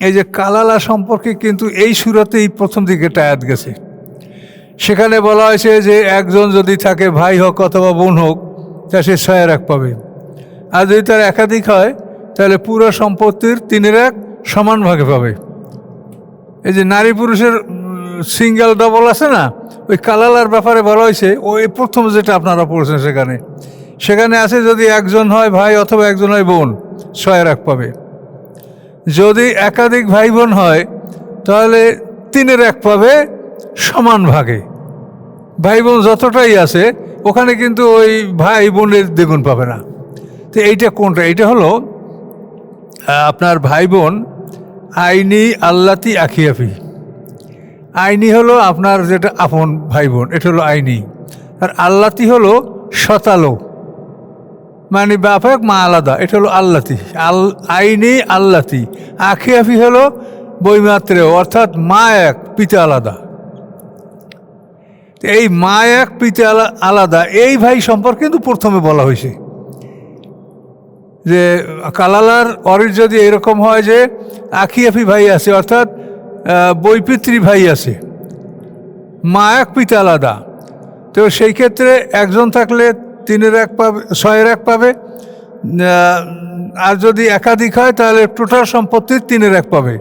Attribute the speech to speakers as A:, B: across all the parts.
A: এই যে কালালা সম্পর্কে কিন্তু এই সুরাতেই প্রথম দিকে একটা আয়াত গেছে। সেখানে বলা হয়েছে যে একজন যদি থাকে ভাই হোক অথবা বোন হোক, তা সে ছয়ের এক পাবে। আর যদি তার একাধিক হয়, তাহলে পুরো সম্পত্তির তিনের এক সমান ভাগে পাবে। এই যে নারী পুরুষের সিঙ্গেল ডবল আছে না, ওই কালালার ব্যাপারে বলা হয়েছে ওই প্রথম যেটা আপনারা পড়ছেন সেখানে। সেখানে আছে যদি একজন হয় ভাই অথবা একজন হয় বোন ছয়ের এক পাবে। যদি একাধিক ভাই বোন হয়, তাহলে তিনের এক পাবে সমান ভাগে। ভাই বোন যতটাই আছে, ওখানে কিন্তু ওই ভাই বোনের দ্বিগুণ পাবে না। তো এইটা কোনটা? এইটা হলো আপনার ভাই বোন আইনি আল্লাতি আখিয়াফি। আইনি হলো আপনার যেটা আপন ভাই বোন এটা হলো আইনি। আর আল্লাতি হলো শতালো মানে বাপ এক মা আলাদা। এটা হলো আল্লাতি। আল আইনি আল্লাতি। আখিয়াফি হলো বইমাত্রেও অর্থাৎ মা এক, পিতা আলাদা। এই মা এক, পিতা আলা- আলাদা, এই ভাই সম্পর্কে কিন্তু প্রথমে বলা হয়েছে। যে কালালার অরির যদি এরকম হয় যে আখি আফি ভাই আছে, অর্থাৎ বৈপিত্রী ভাই আছে, মা এক, পিতা আলাদা। তো সেই ক্ষেত্রে একজন থাকলে তিনের এক পাবে ছয়ের এক পাবে। আর যদি একাধিক হয় তাহলে টোটাল সম্পত্তির তিনের এক পাবে।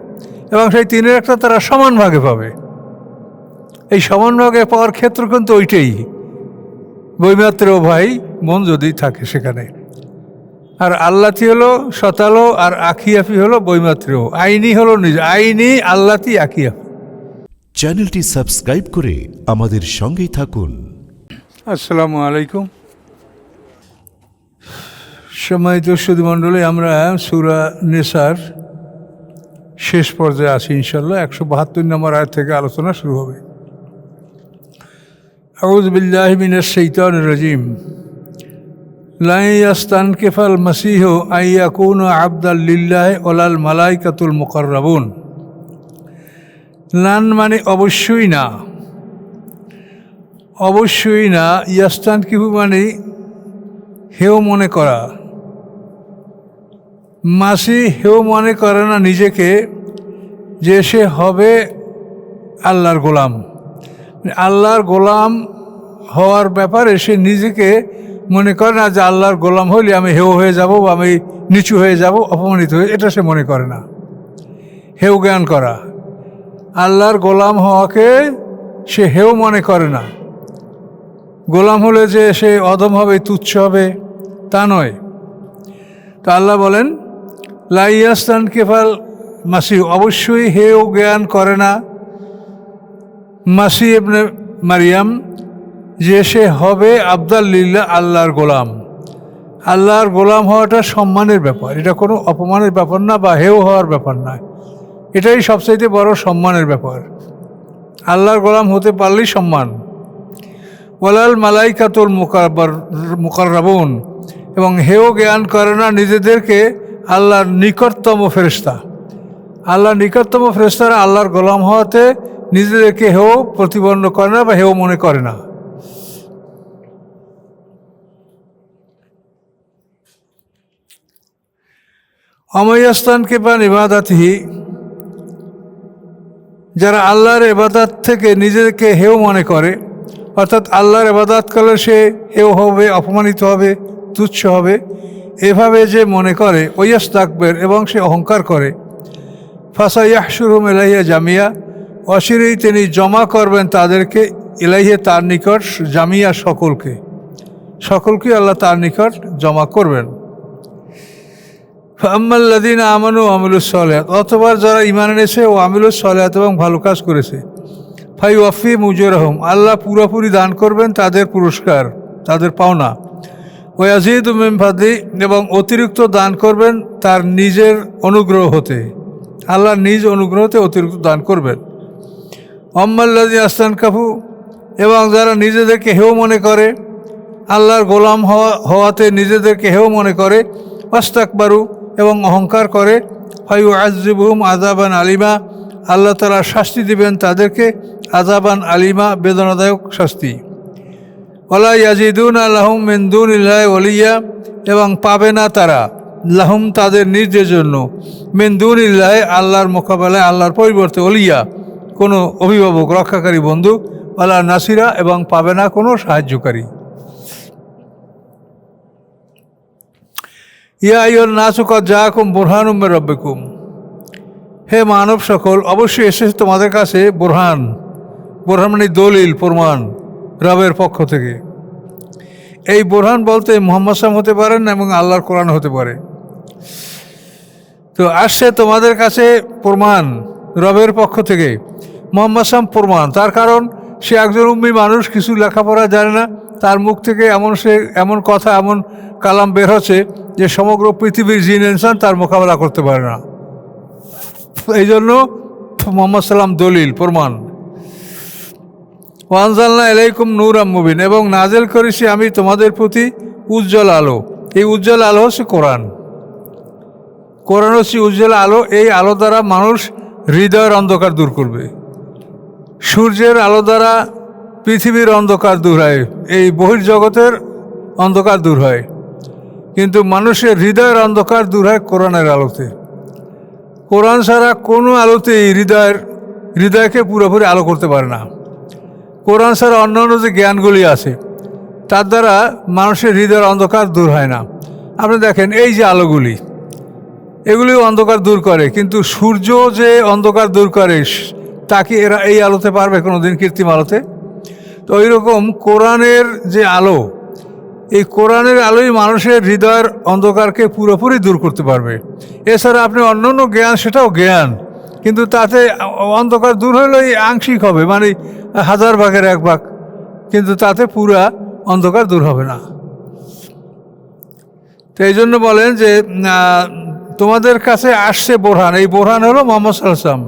A: এবং সেই তিনের একটা তারা সমান ভাগে পাবে। এই সমান ভাগে পাওয়ার ক্ষেত্র কিন্তু ওইটাই। বৈমাত্র ভাই মন যদি থাকে সেখানে। আর আল্লাতি হলো শতালো আর আখিয়াফি হলো বৈমাত্রেও আইনি হলো নিজ আইনি আল্লাতি আখিয়াফি।
B: চ্যানেলটি সাবস্ক্রাইব করে আমাদের সঙ্গেই থাকুন।
A: আসসালামু আলাইকুম। সম্মানিত সুধীমণ্ডলী আমরা সুরা নেসার শেষ পর্যায়ে আছি ইনশাল্লাহ একশো বাহাত্তর নম্বর আয় থেকে আলোচনা শুরু হবে। আউজ বিল্লাহ মিনাশ শৈতান রাজিম। লাইয়াস্তান কেফাল মাসিহ আইয়াকুন আবদাল্লিল্লাহ ওলাল মালাইকাতুল মুকর্রাবুন। লান মানে অবশ্যই না। অবশ্যই না। ইয়াস্তান কিহু মানে হেও মনে করা। মাসি হেও মনে করে না নিজেকে যে সে হবে আল্লাহর গোলাম। আল্লাহর গোলাম হওয়ার ব্যাপারে সে নিজেকে মনে করে না যে আল্লাহর গোলাম হইলে আমি হেও হয়ে যাব বা আমি নিচু হয়ে যাব, অপমানিত হয়ে, এটা সে মনে করে না। হেও জ্ঞান করা। আল্লাহর গোলাম হওয়াকে সে হেও মনে করে না। গোলাম হলে যে সে অদম হবে, তুচ্ছ হবে, তা নয়। তা আল্লাহ বলেন, লাইয়াস্তান কেফাল মাসি অবশ্যই হেও জ্ঞান করে না। মাসি এবনে মারিয়াম, যে সে হবে আবদাল্লিল্লা আল্লাহর গোলাম। আল্লাহর গোলাম হওয়াটা সম্মানের ব্যাপার। এটা কোনো অপমানের ব্যাপার না বা হেও হওয়ার ব্যাপার না। এটাই সবচাইতে বড় সম্মানের ব্যাপার। আল্লাহর গোলাম হতে পারলেই সম্মান। ওয়ালাল মালাইকাতুল মুকারবার মুকাররাবুন। এবং হেও জ্ঞান করে না নিজেদেরকে আল্লাহর নিকটতম ফেরেশতা। আল্লাহর নিকটতম ফেরেশতারা আল্লাহর গোলাম হওয়াতে নিজেদেরকে হেও প্রতিবন্ধ করে না বা হেও মনে করে না। অময়াস্তানকে পান ইবাদাতহি যারা আল্লাহর এবাদাত থেকে নিজেকে হেও মনে করে অর্থাৎ আল্লাহর এবাদাত করলে সে হেও হবে, অপমানিত হবে, তুচ্ছ হবে। এভাবে যে মনে করে, ওয়াস তাকবের, এবং সে অহংকার করে। ফাসা ইয়াহসুরুম এলাইয়া জামিয়া অশিরেই তিনি জমা করবেন তাদেরকে এলাইহে তার নিকট, জামিয়া সকলকে। সকলকে আল্লাহ তার নিকট জমা করবেন। আম্মাল্লাদিন আমানু আমিলুস সলেহাত, অথবা যারা ইমান এনেছে ও আমিলুস সলেহাত এবং ভালো কাজ করেছে ফাই ওয়াফি মুজুর রহম আল্লাহ পুরোপুরি দান করবেন তাদের পুরস্কার, তাদের পাওনা। ওয়াজিদ মেমফাদি এবং অতিরিক্ত দান করবেন তার নিজের অনুগ্রহ হতে। আল্লাহ নিজ অনুগ্রহতে অতিরিক্ত দান করবেন। অম্মাল্লাদি আস্তান কাফু এবং যারা নিজেদেরকে হেও মনে করে, আল্লাহর গোলাম হওয়া, হওয়াতে নিজেদেরকে হেও মনে করে অস্তাকবারু এবং অহংকার করে ফাইউ আজিবুম আজাবান আলিমা আল্লাহ তালা শাস্তি দিবেন তাদেরকে আজাবান আলিমা, বেদনাদায়ক শাস্তি। ওলা ইয়াজিদুন আল্লাহম মেন্দুন ইল্লাহ ওলিয়া এবং পাবে না তারা লাহুম তাদের নিজের জন্য। মেন্দুনিল্লাহ আল্লাহর মোকাবেলায়, আল্লাহর পরিবর্তে অলিয়া কোনো অভিভাবক, রক্ষাকারী বন্ধু আল্লাহ নাসিরা, এবং পাবে না কোনো সাহায্যকারী। ইয়া ইয়র নাচুকা যা কুম বোরহানুমের রব্বেকুম। হে মানব সকল, অবশ্যই এসেছে তোমাদের কাছে বোরহান। বোরহান মানে দলিল, প্রমাণ, রবের পক্ষ থেকে। এই বোরহান বলতে মোহাম্মদ সাম হতে পারেন এবং আল্লাহর কোরআন হতে পারে। তো আসছে তোমাদের কাছে প্রমাণ, রবের পক্ষ থেকে। মোহাম্মদ সাম প্রমাণ, তার কারণ সে একজন উম্মি মানুষ, কিছু লেখাপড়া জানে না। তার মুখ থেকে এমন সে, এমন কথা, এমন কালাম বের হচ্ছে যে সমগ্র পৃথিবীর জিন, ইনসান তার মোকাবেলা করতে পারে না। এই জন্য মোহাম্মদ সাল্লাম দলিল, প্রমাণ। ওয়ানজাল্লা এলাইকুম নূর মুবিন, এবং নাজেল করেছি আমি তোমাদের প্রতি উজ্জ্বল আলো। এই উজ্জ্বল আলো হচ্ছে কোরআন। কোরআন হচ্ছে উজ্জ্বল আলো, এই আলো দ্বারা মানুষ হৃদয়ের অন্ধকার দূর করবে। সূর্যের আলো দ্বারা পৃথিবীর অন্ধকার দূর হয়, এই বহির্জগতের অন্ধকার দূর হয়। কিন্তু মানুষের হৃদয়ের অন্ধকার দূর হয় কোরআনের আলোতে। কোরআন ছাড়া কোনো আলোতেই হৃদয়ের, হৃদয়কে পুরোপুরি আলো করতে পারে না। কোরআন ছাড়া অন্যান্য যে জ্ঞানগুলি আছে, তার দ্বারা মানুষের হৃদয়ের অন্ধকার দূর হয় না। আপনি দেখেন, এই যে আলোগুলি এগুলি অন্ধকার দূর করে, কিন্তু সূর্য যে অন্ধকার দূর করে তাকে এরা এই আলোতে পারবে কোনো দিন কৃত্রিম আলোতে? তো ওই রকম কোরআনের যে আলো এই কোরআনের আলোই মানুষের হৃদয়ের অন্ধকারকে পুরোপুরি দূর করতে পারবে। এছাড়া আপনি অন্য অন্য জ্ঞান, সেটাও জ্ঞান। কিন্তু তাতে অন্ধকার দূর হলেই আংশিক হবে মানে হাজার ভাগের এক ভাগ। কিন্তু তাতে পুরা অন্ধকার দূর হবে না। তো এই জন্য বলেন যে তোমাদের কাছে আসছে বোরহান। এই বোরহান হলো মোহাম্মদ সাল্লাম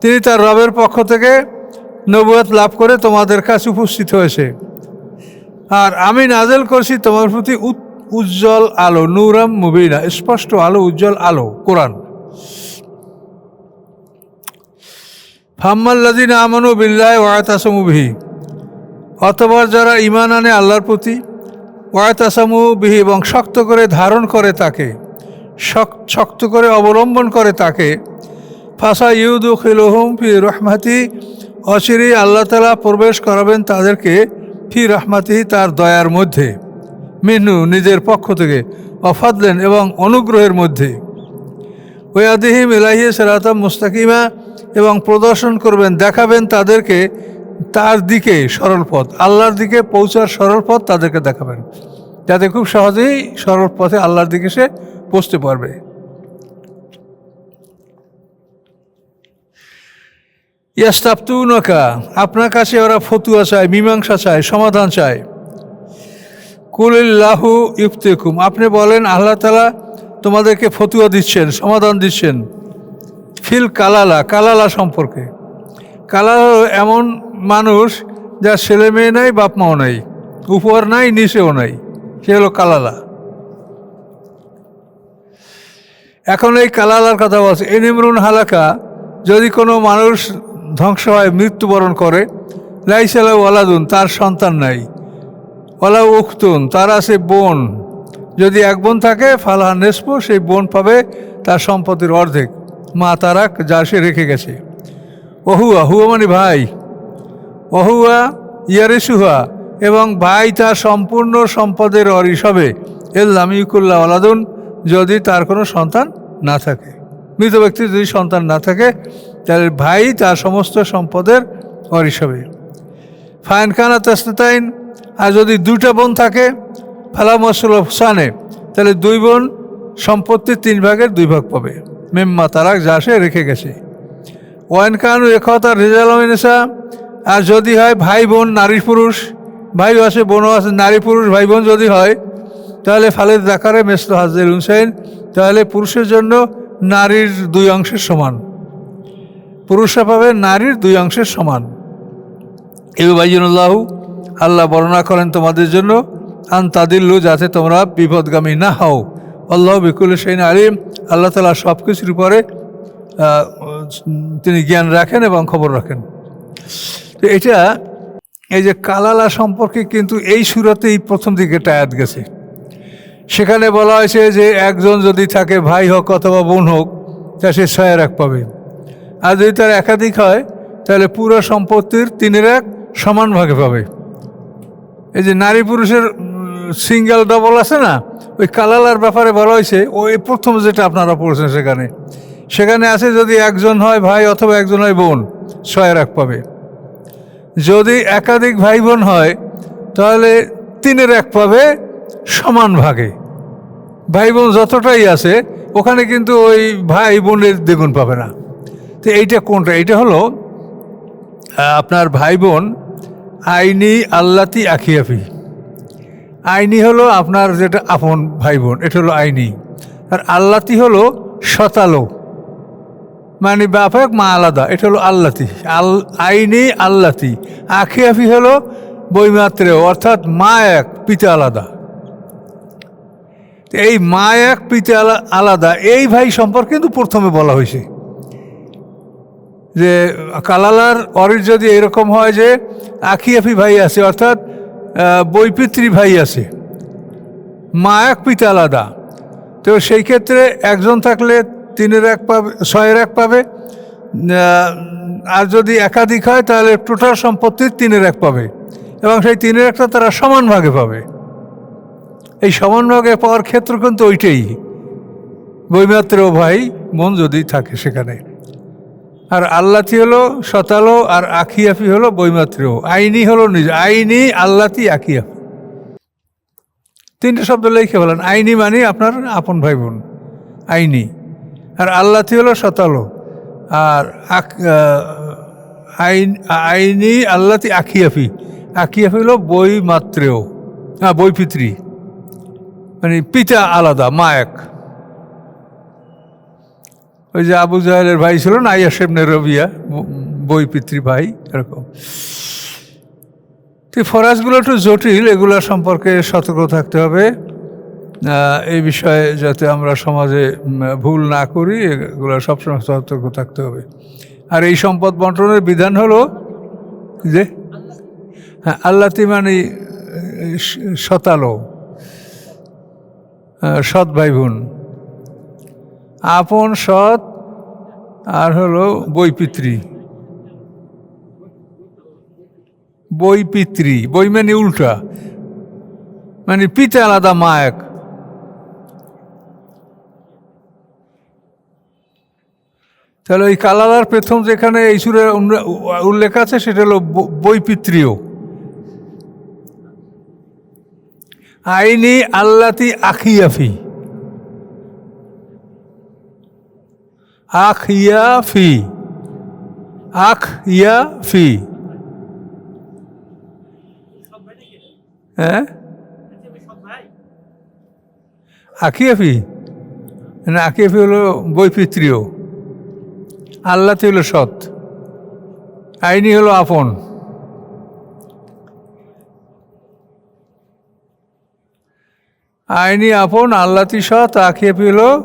A: তিনি তার রবের পক্ষ থেকে নবুয়াত লাভ করে তোমাদের কাছে উপস্থিত হয়েছে। আর আমি নাজেল করছি তোমার প্রতি উজ্জ্বল আলো, নূরাম মুবিনা, স্পষ্ট আলো, উজ্জ্বল আলো, কোরআন। ফাম্মাল্লাদিন আমানু বিল্লাহ ওয়াতাসমুবিহি অতবার যারা ইমান আনে আল্লাহর প্রতি ওয়াতাসামু বিহি এবং শক্ত করে ধারণ করে তাকে, শক- শক্ত করে অবলম্বন করে তাকে, ফাসা ইউদু খিলহুম ফি রহমাতি অচিরি আল্লাহ তালা প্রবেশ করাবেন তাদেরকে ফি রহমাতি তার দয়ার মধ্যে। মিনু নিজের পক্ষ থেকে অফাদলেন এবং অনুগ্রহের মধ্যে। ওয়াদিহিম ইলাহি সেরাতাম মুস্তাকিমা এবং প্রদর্শন করবেন, দেখাবেন তাদেরকে তার দিকে সরল পথ, আল্লাহর দিকে পৌঁছার সরল পথ তাদেরকে দেখাবেন। যাতে খুব সহজেই সরল পথে আল্লাহর দিকে সে পৌঁছতে পারবে। ইয়াস্তাপ্তুনকা আপনার কাছে ওরা ফতুয়া চায়, মীমাংসা চায়, সমাধান চায়। কুলিল্লাহু ইফতেকুম, আপনি বলেন, আল্লাহ তালা তোমাদেরকে ফতুয়া দিচ্ছেন, সমাধান দিচ্ছেন। ফিল কালালা কালালা সম্পর্কে। কালালা এমন মানুষ যার ছেলে মেয়ে নাই, বাপ মাও নাই উপর নাই, নিচেও নাই, সে হলো কালালা। এখন এই কালালার কথা বলছে, এনিমরুন হালাকা, যদি কোনো মানুষ ধ্বংস হয়, মৃত্যুবরণ করে। লাইসালা ওয়ালাদুন তার সন্তান নাই। ওলা উখতুন, তার আছে বোন। যদি এক বোন থাকে, ফালাহা নেসপ সেই বোন পাবে তার সম্পত্তির অর্ধেক। মা তারাক, যা সে রেখে গেছে। অহুয়া হুয়া মানে ভাই। অহুয়া ইয়ারে ইয়ারেসুহা, এবং ভাই তার সম্পূর্ণ সম্পদের অরিস হবে। এল্লাম ইকুল্লাহ আলাদুন যদি তার কোনো সন্তান না থাকে। মৃত ব্যক্তির যদি সন্তান না থাকে, তাহলে ভাই তার সমস্ত সম্পদের অরিস হবে ফাইন খানা তাস্তাইন আর যদি দুইটা বোন থাকে, ফালা মসল সানে তাহলে দুই বোন সম্পত্তির তিন ভাগের দুই ভাগ পাবে। মেম্মা তারাক যা সে রেখে গেছে। ওয়াইন কানু একতা রেজালামিনেসা আর যদি হয় ভাই বোন নারী পুরুষ, ভাই আছে, বোনও আছে, নারী পুরুষ, ভাই বোন যদি হয়, তাহলে ফালের দেখারে মেসলো হাজির হুসেন তাহলে পুরুষের জন্য নারীর দুই অংশের সমান। পুরুষরা পাবে নারীর দুই অংশের সমান। ইউবাইজুল্লাহু আল্লাহ বর্ণনা করেন তোমাদের জন্য আন তাদিল্লু যাতে তোমরা বিপদগামী না হও। আল্লাহ বিকুল সেইন আলিম, আল্লাহ তালা সব কিছুর উপরে তিনি জ্ঞান রাখেন এবং খবর রাখেন। তো এটা, এই যে কালালা সম্পর্কে কিন্তু এই সুরাতেই প্রথম দিকে টায়াত গেছে। সেখানে বলা হয়েছে যে একজন যদি থাকে ভাই হোক অথবা বোন হোক, তা সে ছয়ের এক পাবে। আর যদি তার একাধিক হয়, তাহলে পুরো সম্পত্তির তিনের এক সমান ভাগে পাবে। এই যে নারী পুরুষের সিঙ্গেল ডবল আছে না, ওই কালালার ব্যাপারে বলা হয়েছে ওই প্রথম যেটা আপনারা পড়েছেন সেখানে। সেখানে আছে যদি একজন হয় ভাই অথবা একজন হয় বোন ছয়ের এক পাবে। যদি একাধিক ভাই বোন হয়, তাহলে তিনের এক পাবে সমান ভাগে। ভাই বোন যতটাই আছে, ওখানে কিন্তু ওই ভাই বোনের দ্বিগুণ পাবে না। তো এইটা কোনটা? এইটা হলো আপনার ভাই বোন আইনি আল্লাতি আখিয়াফি। আইনি হলো আপনার যেটা আপন ভাই বোন এটা হলো আইনি। আর আল্লাতি হলো শতালো মানে বাপ এক মা আলাদা, এটা হলো আল্লাতি। আল, আইনি আল্লাতি। আখিয়াফি হলো বইমাত্রেও অর্থাৎ মা এক, পিতা আলাদা। এই মা এক পিতা আলাদা। এই ভাই সম্পর্কে কিন্তু প্রথমে বলা হয়েছে। যে কালালার অরিজ যদি এরকম হয় যে আখিয়াফি ভাই আছে, অর্থাৎ বৈপিত্রী ভাই আছে, মা এক পিতা আলাদা। তো সেই ক্ষেত্রে একজন থাকলে তিনের এক পাবে, ছয়ের এক পাবে আর যদি একাধিক হয় তাহলে টোটাল সম্পত্তির তিনের এক পাবে, এবং সেই তিনের একটা তারা সমান ভাগে পাবে। এই সমান ভাগে পাওয়ার ক্ষেত্র কিন্তু ওইটাই। বইমাত্র ভাই বোন যদি থাকে সেখানে। আর আল্লাতি হলো শতালো আর আখিয়াফি হলো বইমাত্রেও আইনি হলো নিজ আইনি, আল্লাতি, আখিয়াফি। তিনটে শব্দ লিখে বলেন আইনি মানে আপনার আপন ভাই বোন আইনি। আর আল্লাতি হলো শতালো আর আইন আইনি, আল্লাতি, আখিয়াফি। আখিয়াফি হলো বই মাত্রেও হ্যাঁ বই পিতৃ মানে পিতা আলাদা মা এক। ওই যে আবু জাহেলের ভাই ছিল না আইয়া সেবনে রবিয়া বই পিতৃ ভাই এরকম। তো ফরাজগুলো একটু জটিল এগুলো সম্পর্কে সতর্ক থাকতে হবে। এই বিষয়ে যাতে আমরা সমাজে ভুল না করি এগুলো সবসময় সতর্ক থাকতে হবে। আর এই সম্পদ বন্টনের বিধান হলো যে হ্যাঁ আল্লাতি মানে আহ, স- শতালো। সৎ ভাই বোন আপন সৎ আর হলো বৈপিত্রী বৈপিত্রী বই মানে উল্টা। মানে পিতা আলাদা, মা এক। তাহলে ওই কালালার প্রথম যেখানে এই সুরে উল্লেখ আছে, সেটা হলো ব- বৈপিত্রীয় আইনি আল্লাতি আখিয়াফি। আখ ফি আখ ইয়া ফি হ্যাঁ? আখিয়াফি? না, আখিয়াফি হলো বৈপিত্রীয়। আল্লাতে হলো সৎ। আইনি হলো আপন। আইনি আপন আল্লাতি সৎ আখিয়াফি হলো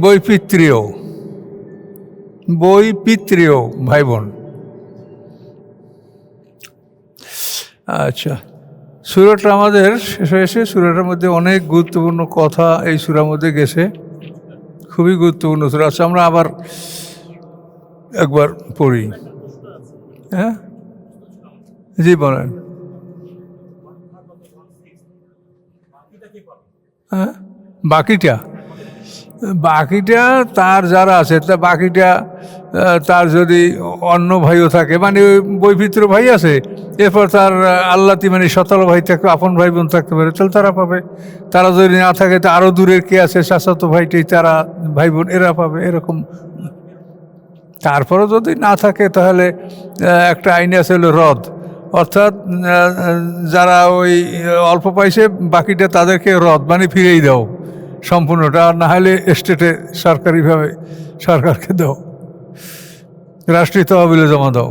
A: বৈপিত্রীয় বই পিতৃয় ভাই বোন আচ্ছা সুরাটা আমাদের শেষ হয়েছে সুরাটার মধ্যে অনেক গুরুত্বপূর্ণ কথা এই সুরার মধ্যে গেছে। খুবই গুরুত্বপূর্ণ সুরা। আচ্ছা আমরা আবার একবার পড়ি। হ্যাঁ? জি, বলেন। বাকিটা? বাকিটা তার যারা আছে, তা বাকিটা তার যদি অন্য ভাইও থাকে মানে ওই ভাই আছে, এরপর তার আল্লাতি মানে সতল ভাই থাকবে আপন ভাই বোন থাকতে পারে, তাহলে তারা পাবে। তারা যদি না থাকে, তো আরও দূরের কে আছে চাচাতো ভাইটাই তারা ভাই বোন, এরা পাবে, এরকম। তারপরে যদি না থাকে, তাহলে একটা আইনে আছে হলো হ্রদ অর্থাৎ যারা ওই অল্প পয়সে বাকিটা তাদেরকে হ্রদ মানে ফিরেই দাও সম্পূর্ণটা, আর না হলে স্টেটে সরকারিভাবে সরকারকে দাও। রাষ্ট্রীয় তহবিলে জমা দাও।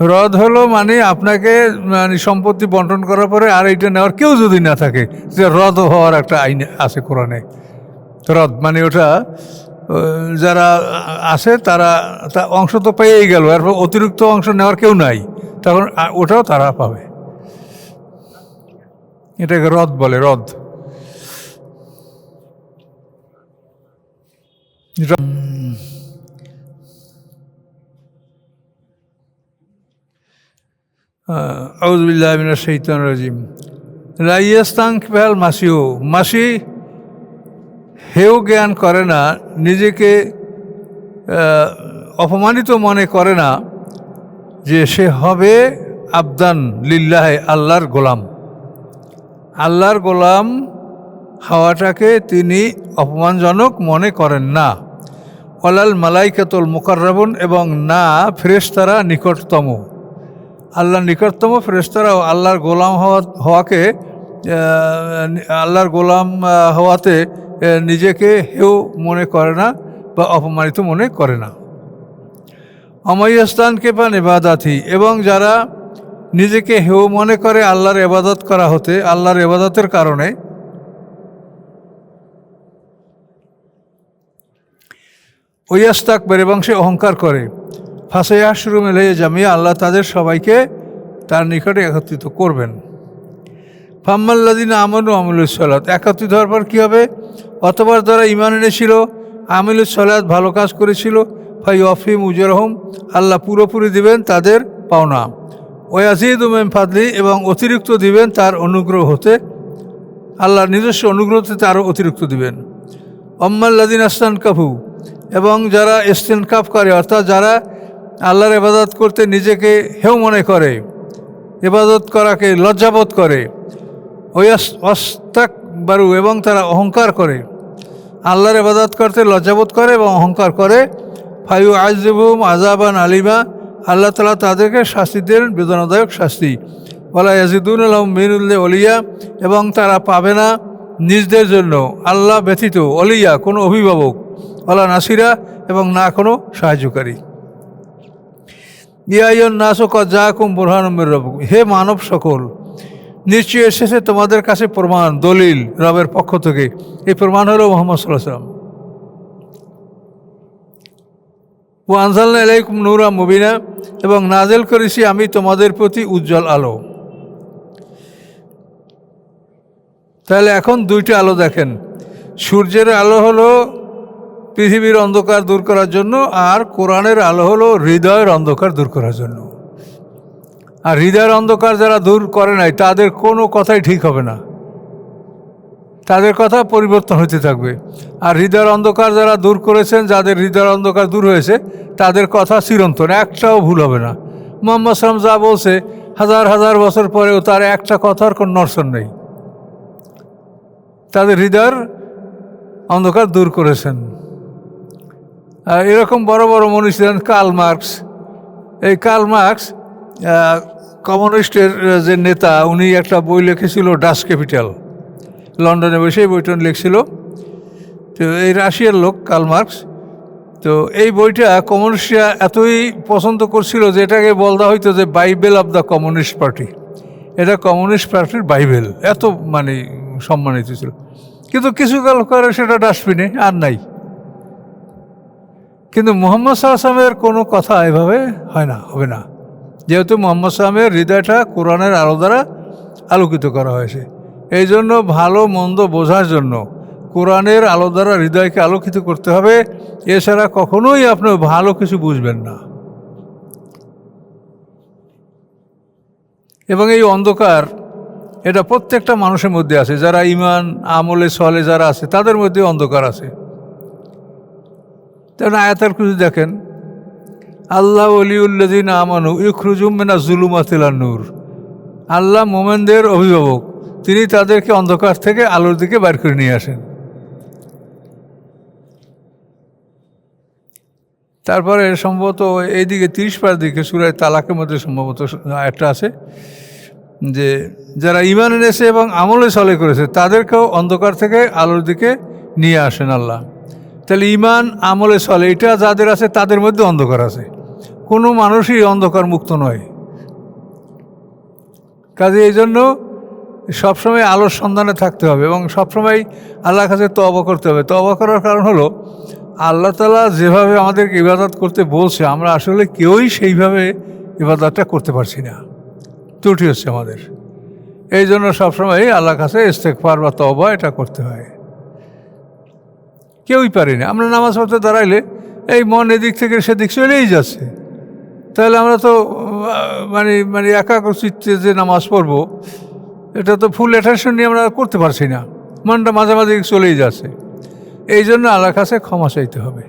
A: হ্রদ হলো মানে আপনাকে মানে সম্পত্তি বন্টন করার পরে আর এইটা নেওয়ার কেউ যদি না থাকে, যে হ্রদ হওয়ার একটা আইন আছে কোরআনে। হ্রদ মানে ওটা যারা আছে, তারা তা অংশ তো পেয়েই গেল। এরপর অতিরিক্ত অংশ নেওয়ার কেউ নাই। তখন ওটাও তারা পাবে। এটাকে হ্রদ বলে হ্রদ আউজবিল্লাহমিনা শৈতান রাজিম। রাইয়াস্তাং পেয়াল মাসিও মাসি হেও জ্ঞান করে না, নিজেকে অপমানিত মনে করে না যে সে হবে আবদান লিল্লাহে আল্লাহর গোলাম। আল্লাহর গোলাম হাওয়াটাকে তিনি অপমানজনক মনে করেন না। অলাল মালাইকাতুল মুকাররাবুন এবং না, ফেরেশতারা নিকটতম। আল্লাহর নিকটতম ফেরেশতারাও আল্লাহর গোলাম হওয়া হওয়াকে আল্লাহর গোলাম হওয়াতে নিজেকে হেউ মনে করে না বা অপমানিত মনে করে না। অময়স্তানকে পান এবাদাতি এবং যারা নিজেকে হেউ মনে করে আল্লাহর এবাদত করা হতে, আল্লাহর এবাদতের কারণে। ওয়াস্তাকবের এবং সে অহংকার করে। ফাঁসে আশরু মেলে জামিয়া আল্লাহ তাদের সবাইকে তার নিকটে একত্রিত করবেন। ফাম্মাল্লাদিন আমনু আমলুস সলাত। একত্রিত হওয়ার পর কী হবে? অতবার তারা ইমান এনেছিল, আমিলুস সলাত ভালো কাজ করেছিল ফাই অফিম উজরহম, আল্লাহ পুরোপুরি দিবেন তাদের পাওনা। ওয়াজিদ উমেম ফাদলি, এবং অতিরিক্ত দিবেন তার অনুগ্রহ হতে। আল্লাহর নিজস্ব অনুগ্রহ হতে তারও অতিরিক্ত দিবেন। অম্মাল্লাদিন আস্তান কাফু এবং যারা এস্তেন কাপ করে, অর্থাৎ যারা আল্লাহর এবাদত করতে নিজেকে হেউ মনে করে এবাদত করাকে লজ্জাবোধ করে অস্তাক বারু এবং তারা অহংকার করে। আল্লাহর এবাদত করতে লজ্জাবোধ করে এবং অহংকার করে। ফাইউ আজবুম আজাবান আলিমা। আল্লাহ তালা তাদেরকে শাস্তি দেন, বেদনাদায়ক শাস্তি। বলা ইয়াজিদুন আলম মিনুল্লে অলিয়া এবং তারা পাবে না নিজদের জন্য। আল্লাহ ব্যতীত অলিয়া কোনো অভিভাবক ওলা নাসিরা এবং না কোনো সাহায্যকারী। ইয়াইন নাসক যা কুম বুরহানম্বের রব হে মানব সকল নিশ্চয়ই এসেছে তোমাদের কাছে প্রমাণ, দলিল, রবের পক্ষ থেকে। এই প্রমাণ হলো মোহাম্মদ সাল্লাহ সাল্লাম ও আনসাল্লা আলাইকুম নুরা মুবিনা, এবং নাজেল করেছি আমি তোমাদের প্রতি উজ্জ্বল আলো। তাহলে এখন দুইটা আলো দেখেন। সূর্যের আলো হলো পৃথিবীর অন্ধকার দূর করার জন্য, আর কোরআনের আলো হলো হৃদয়ের অন্ধকার দূর করার জন্য। আর হৃদয়ের অন্ধকার যারা দূর করে নাই, তাদের কোনো কথাই ঠিক হবে না। তাদের কথা পরিবর্তন হতে থাকবে। আর হৃদয়ের অন্ধকার যারা দূর করেছেন, যাদের হৃদয়ের অন্ধকার দূর হয়েছে, তাদের কথা চিরন্তন, একটাও ভুল হবে না। মোহাম্মদ সালাম যা বলছে, হাজার হাজার বছর পরেও তার একটা কথার কোনো নরসন নেই। তাদের হৃদয়ের অন্ধকার দূর করেছেন। আর এরকম বড় বড় মনীষী কার্ল মার্কস, এই কার্ল মার্কস কমিউনিস্টের যে নেতা, উনি একটা বই লিখেছিল ডাস ক্যাপিটাল লন্ডনে বসে এই বইটা লিখছিল। তো এই রাশিয়ার লোক কার্ল মার্কস তো এই বইটা কমিউনিস্টরা এতই পছন্দ করছিল যে এটাকে বলতে হইতো যে Bible of the communist party এটা কমিউনিস্ট পার্টির বাইবেল এত মানে সম্মানিত ছিল। কিন্তু কিছু কাল করে সেটা ডাস্টবিনে আর নাই। কিন্তু মোহাম্মদ সাল্লামের কোনো কথা এভাবে হয় না, হবে না। যেহেতু মোহাম্মদ সাল্লামের হৃদয়টা কোরআনের আলো দ্বারা আলোকিত করা হয়েছে। এই জন্য ভালো, মন্দ বোঝার জন্য কোরআনের আলো দ্বারা হৃদয়কে আলোকিত করতে হবে। এছাড়া কখনোই আপনি ভালো কিছু বুঝবেন না। এবং এই অন্ধকার, এটা প্রত্যেকটা মানুষের মধ্যে আছে। যারা ইমান আমলে সলে যারা আছে, তাদের মধ্যে অন্ধকার আছে। তেমন আয়াতার কিছু দেখেন। আল্লাহ অলিউল্লাদিন আমানু জুলুমাতিলা নূর আল্লাহ মোমেনদের অভিভাবক, তিনি তাদেরকে অন্ধকার থেকে আলোর দিকে বের করে নিয়ে আসেন। তারপরে সম্ভবত এইদিকে তিরিশ পার দিকে সুরায় তালাকের মধ্যে সম্ভবত একটা আছে, যে যারা ইমান এনেছে এবং আমলে চলে করেছে, তাদেরকেও অন্ধকার থেকে আলোর দিকে নিয়ে আসেন আল্লাহ। তাহলে ইমান আমলে চলে এটা যাদের আছে তাদের মধ্যে অন্ধকার আছে। কোনো মানুষই অন্ধকার মুক্ত নয়। কাজে এই জন্য সবসময় আলোর সন্ধানে থাকতে হবে এবং সবসময় আল্লাহর কাছে তবা করতে হবে। তবা করার কারণ হলো, আল্লাহ তালা যেভাবে আমাদেরকে ইবাদত করতে বলছে, আমরা আসলে কেউই সেইভাবে ইবাদতটা করতে পারছি না। ত্রুটি হচ্ছে আমাদের। এই জন্য সবসময় আল্লাহর কাছে ইস্তেকফার বা তবা এটা করতে হয়। কেউই পারি না আমরা নামাজ পড়তে দাঁড়াইলে এই মন এদিক থেকে সেদিক চলেই যাচ্ছে। তাহলে আমরা তো মানে মানে একাগ্র চিত্তে যে নামাজ পড়ব, এটা তো ফুল অ্যাটেনশন নিয়ে আমরা করতে পারছি না। মনটা মাঝে মাঝে চলেই যাচ্ছে। এই জন্য আল্লাহর কাছে ক্ষমা চাইতে হবে।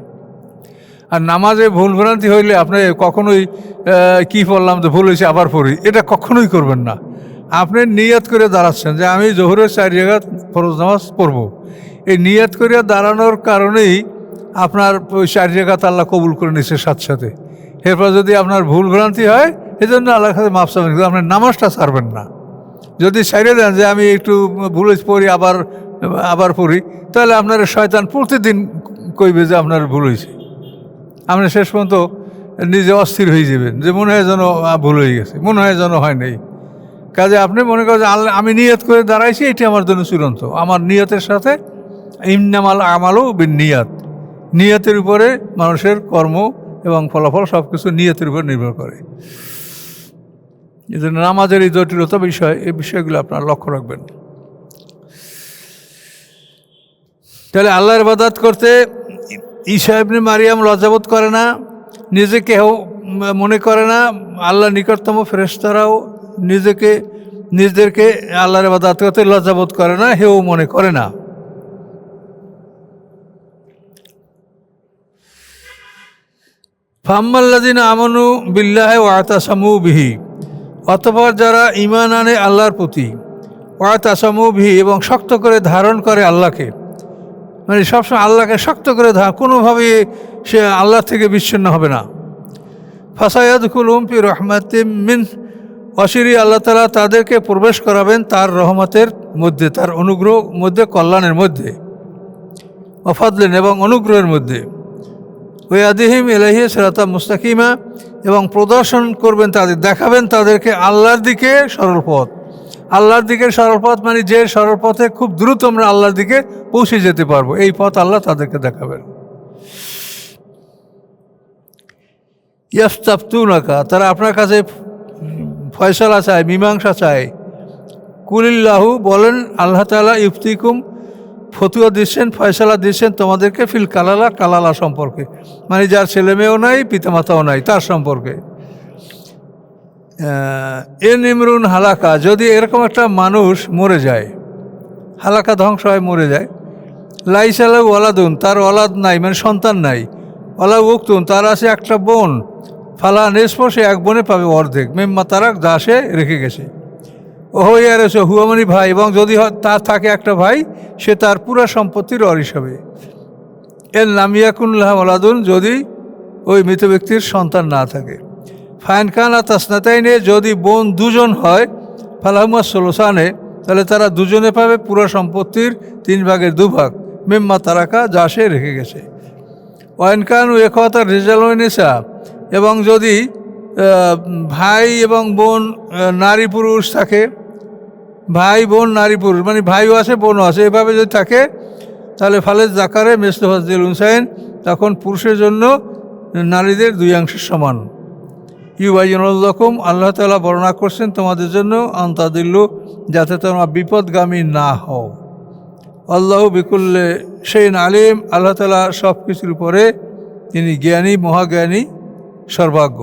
A: আর নামাজে ভুল ভ্রান্তি হইলে আপনি কখনোই কি পড়লাম তো ভুল হয়েছে, আবার পড়ি। এটা কখনোই করবেন না। আপনি নিয়াত করে দাঁড়াচ্ছেন যে আমি জোহরের চার জায়গা ফরজ নামাজ পড়ব। এই নিয়াত করে দাঁড়ানোর কারণেই আপনার ওই চার জায়গাতে আল্লাহ কবুল করে নিচ্ছে সাথে সাথে। এরপর যদি আপনার ভুল ভ্রান্তি হয় এই জন্য আল্লাহর কাছে মাফ চাবেন, কিন্তু আপনার নামাজটা ছাড়বেন না। যদি ছাড়িয়ে দেন যে আমি একটু ভুলে পড়ি, আবার আবার পড়ি, তাহলে আপনার শয়তান প্রতিদিন কইবে যে আপনার ভুল হয়েছে আপনি শেষ পর্যন্ত নিজে অস্থির হয়ে যাবেন, যে মনে হয় যেন ভুল হয়ে গেছে, মনে হয় যেন হয় নাই। কাজে আপনি মনে করেন যে আল্লাহ আমি নিয়ত করে দাঁড়াইছি, এটি আমার জন্য চূড়ান্ত। আমার নিয়তের সাথে ইমনামাল আমালও নিয়াত। নিয়তের উপরে মানুষের কর্ম এবং ফলাফল সব কিছু নিয়তের উপর নির্ভর করে। এই জন্য নামাজের এই জটিলতা বিষয়, এই বিষয়গুলো আপনারা লক্ষ্য রাখবেন। তাহলে আল্লাহর ইবাদত করতে ঈশা ইবনে মারিয়াম লজ্জাবোধ করে না নিজেকে মনে করে না আল্লাহ নিকটতম ফেরেশতারাও নিজেকে, নিজেদেরকে আল্লাহর ইবাদত করতে লজ্জাবোধ করে না, হেও মনে করে না। ফাম্মাল্লাদিন আমানু বিল্লাহ ওয়াতাসামু বিহি, অতপর যারা ইমান আনে আল্লাহর প্রতি ওয়াতাসামু বিহি এবং শক্ত করে ধারণ করে আল্লাহকে মানে সবসময় আল্লাহকে শক্ত করে ধা কোনোভাবে সে আল্লাহ থেকে বিচ্ছিন্ন হবে না। ফাসায়াদ কুলুম পি রহমাতিম মিন, অশিরি আল্লাহ তালা তাদেরকে প্রবেশ করাবেন তার রহমতের মধ্যে, তার অনুগ্রহ মধ্যে, কল্যাণের মধ্যে অফাদলেন এবং অনুগ্রহের মধ্যে। ওই আদিহিম এলাহি সেরাতা মুস্তাকিমা এবং প্রদর্শন করবেন তাদের, দেখাবেন তাদেরকে আল্লাহর দিকে সরল পথ। আল্লাহর দিকে সরল পথ মানে যে সরল পথে খুব দ্রুত আমরা আল্লাহর দিকে পৌঁছে যেতে পারব, এই পথ আল্লাহ তাদেরকে দেখাবেন। ইয়াস্তাফতু নাকা তারা আপনার কাছে ফয়সালা চায়, মীমাংসা চায়। কুলিল্লাহু, বলেন, আল্লাহ তালা ইফতিকুম ফতুয়া দিচ্ছেন, ফয়সালা দিচ্ছেন, তোমাদেরকে ফিল কালালা কালালা সম্পর্কে। মানে যার ছেলে মেয়েও নাই, পিতামাতাও নাই, তার সম্পর্কে। এ নিমরুন হালাকা, যদি এরকম একটা মানুষ মরে যায়, হালাকা ধ্বংস হয়, মরে যায় লাইসালা ওয়ালাদুন, তার ওলাদ নাই মানে সন্তান নাই ওলা উক্তুন, তার আছে একটা বোন, ফালা নিষ্পর্শে এক বোনে পাবে অর্ধেক, মেম্মা তারাক দাসে রেখে গেছে। ওহ ইয়ার এসে, হুয়ামানি ভাই, এবং যদি তার থাকে একটা ভাই, সে তার পুরো সম্পত্তির অর হিসাবে। এর নামিয়াকুল্লাহ ওলাদুন যদি ওই মৃত ব্যক্তির সন্তান না থাকে। ফাইন খানা তাসনাতাইনে, যদি বোন দুজন হয় ফালাহুমা সোলোসানে, তাহলে তারা দুজনে পাবে পুরো সম্পত্তির তিন ভাগের দুভাগ মেম্মা তারাকা, যা সে রেখে গেছে। ওয়াইনকান একতার রেজালনিসা এবং যদি ভাই এবং বোন নারী পুরুষ থাকে। ভাই, বোন, নারী পুরুষ মানে ভাইও আছে, বোনও আছে। এভাবে যদি থাকে, তাহলে ফালে জাকারে মেস্তফাজুল হুসাইন তখন পুরুষের জন্য নারীদের দুই অংশের সমান। ইউবাইজুল্লাকুম আল্লাহ তালা বর্ণনা করছেন, তোমাদের জন্য আন্তাদিল্লু, যাতে তোমরা বিপদগামী না হও। আল্লাহ বিকুল্লে সেই আলিম, আল্লাহ তালা সব কিছুর উপরে তিনি জ্ঞানী, মহাজ্ঞানী সর্বাজ্ঞ